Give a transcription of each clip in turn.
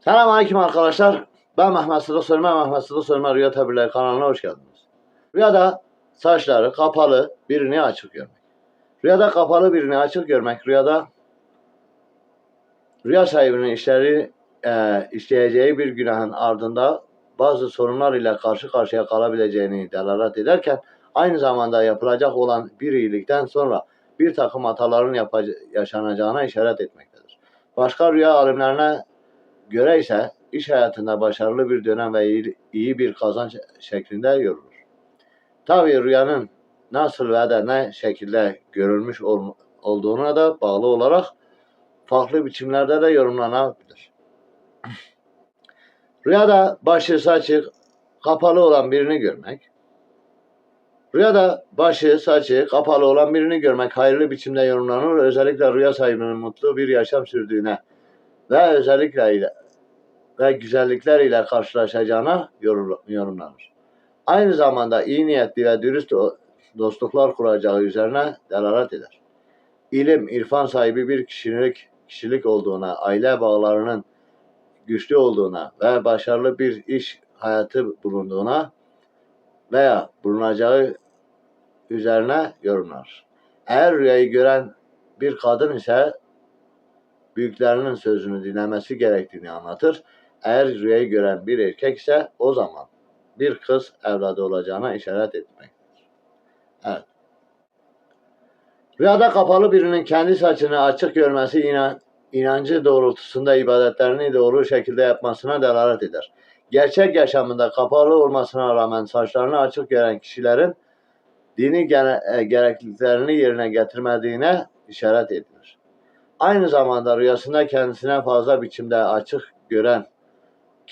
Selamünaleyküm arkadaşlar. Ben Mehmet Sıdık Sörme, Mehmet Sıdık Sörme Rüya Tabirleri kanalına hoş geldiniz. Rüyada saçları kapalı birini açık görmek. Rüyada kapalı birini açık görmek, rüyada rüya sahibinin işleri e, işleyeceği bir günahın ardında bazı sorunlar ile karşı karşıya kalabileceğini delalet ederken aynı zamanda yapılacak olan bir iyilikten sonra bir takım hataların yaşanacağına işaret etmektedir. Başka rüya alimlerine göre ise iş hayatında başarılı bir dönem ve iyi, iyi bir kazanç şeklinde yorulur. Tabi rüyanın nasıl ve de ne şekilde görülmüş ol- olduğuna da bağlı olarak farklı biçimlerde de yorumlanabilir. Rüyada başı açık, kapalı olan birini görmek. Rüyada başı, saçı kapalı olan birini görmek hayırlı biçimde yorumlanır. Özellikle rüya sahibinin mutlu bir yaşam sürdüğüne ve özellikle ve güzellikler ile karşılaşacağına yorumlanır. Aynı zamanda iyi niyetli ve dürüst dostluklar kuracağı üzerine delalet eder. İlim, irfan sahibi bir kişilik, kişilik olduğuna, aile bağlarının güçlü olduğuna ve başarılı bir iş hayatı bulunduğuna veya bulunacağı üzerine yorumlar. Eğer rüyayı gören bir kadın ise büyüklerinin sözünü dinlemesi gerektiğini anlatır. Eğer rüyayı gören bir erkek ise o zaman bir kız evladı olacağına işaret etmektedir. Evet. Rüyada kapalı birinin kendi saçını açık görmesi inan, inancı doğrultusunda ibadetlerini doğru şekilde yapmasına delalet eder. Gerçek yaşamında kapalı olmasına rağmen saçlarını açık gören kişilerin dini gene- e, gerekliliklerini yerine getirmediğine işaret edilir. Aynı zamanda rüyasında kendisine fazla biçimde açık gören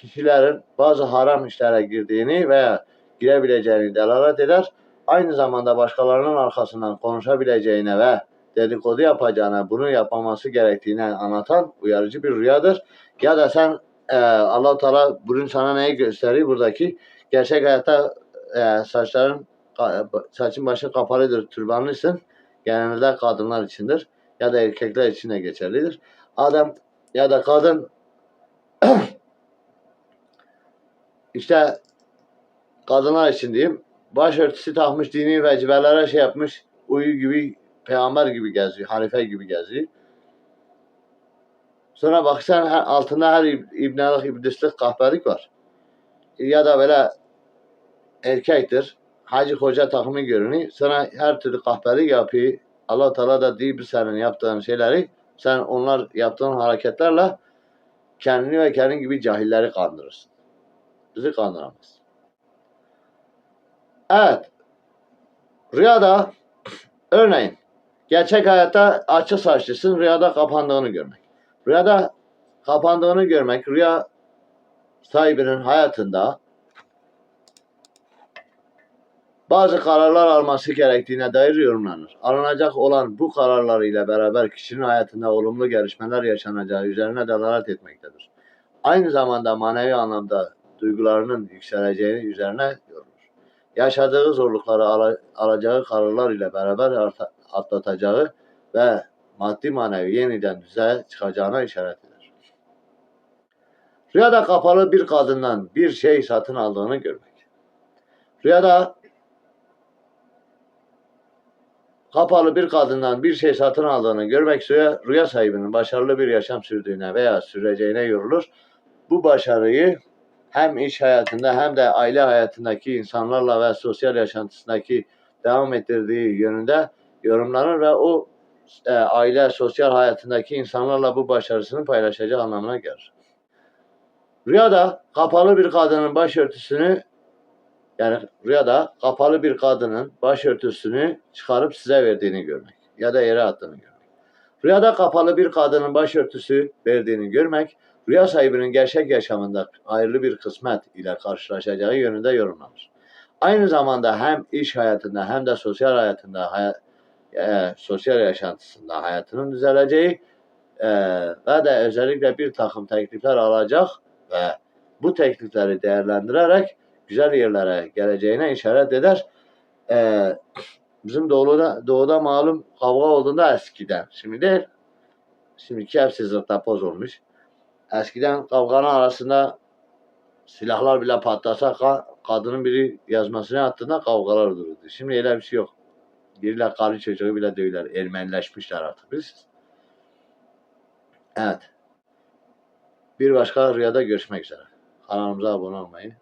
kişilerin bazı haram işlere girdiğini veya girebileceğini delalet eder. Aynı zamanda başkalarının arkasından konuşabileceğine ve dedikodu yapacağına, bunu yapmaması gerektiğini anlatan uyarıcı bir rüyadır. Ya da sen e, allah Teala bunun sana neyi gösteriyor buradaki? Gerçek hayatta e, saçların saçın başı kapalıdır, türbanlısın. Genelde kadınlar içindir ya da erkekler için de geçerlidir. Adam ya da kadın işte kadınlar için diyeyim başörtüsü takmış dini vecibelere şey yapmış uyu gibi peygamber gibi geziyor halife gibi geziyor. Sonra baksan her, altında her ib- ibnelik iblislik kahpelik var. Ya da böyle erkektir. Hacı hoca takımı görünüyor. Sana her türlü kahpelik yapıyor. Allah Teala da değil senin yaptığın şeyleri sen onlar yaptığın hareketlerle kendini ve kendin gibi cahilleri kandırırsın. Bizi kandıramaz. Evet. Rüyada örneğin gerçek hayatta açık saçlısın rüyada kapandığını görmek. Rüyada kapandığını görmek rüya sahibinin hayatında bazı kararlar alması gerektiğine dair yorumlanır. Alınacak olan bu kararlar ile beraber kişinin hayatında olumlu gelişmeler yaşanacağı üzerine delalet etmektedir. Aynı zamanda manevi anlamda duygularının yükseleceğini üzerine yorulur. Yaşadığı zorlukları ala- alacağı kararlar ile beraber atlatacağı ve maddi manevi yeniden düzeye çıkacağına işaret eder. Rüyada kapalı bir kadından bir şey satın aldığını görmek. Rüyada kapalı bir kadından bir şey satın aldığını görmek rüya, rüya sahibinin başarılı bir yaşam sürdüğüne veya süreceğine yorulur. Bu başarıyı hem iş hayatında hem de aile hayatındaki insanlarla ve sosyal yaşantısındaki devam ettirdiği yönünde yorumlanır ve o e, aile sosyal hayatındaki insanlarla bu başarısını paylaşacağı anlamına gelir. Rüyada kapalı bir kadının başörtüsünü yani rüyada kapalı bir kadının başörtüsünü çıkarıp size verdiğini görmek ya da yere attığını görmek. Rüyada kapalı bir kadının başörtüsü verdiğini görmek, rüya sahibinin gerçek yaşamında hayırlı bir kısmet ile karşılaşacağı yönünde yorumlanır. Aynı zamanda hem iş hayatında hem de sosyal hayatında, haya- e, sosyal yaşantısında hayatının düzeleceği e, ve de özellikle bir takım teklifler alacak ve bu teklifleri değerlendirerek güzel yerlere geleceğine işaret eder. Ee, bizim doğuda, doğuda malum kavga olduğunda eskiden. Şimdi değil. Şimdiki hepsi zırtapoz olmuş. Eskiden kavganın arasında silahlar bile patlasa ka- kadının biri yazmasını attığında kavgalar dururdu. Şimdi öyle bir şey yok. Biriyle karı çocuğu bile dövüler. Ermenileşmişler artık biz. Evet. Bir başka rüyada görüşmek üzere. Kanalımıza abone olmayı,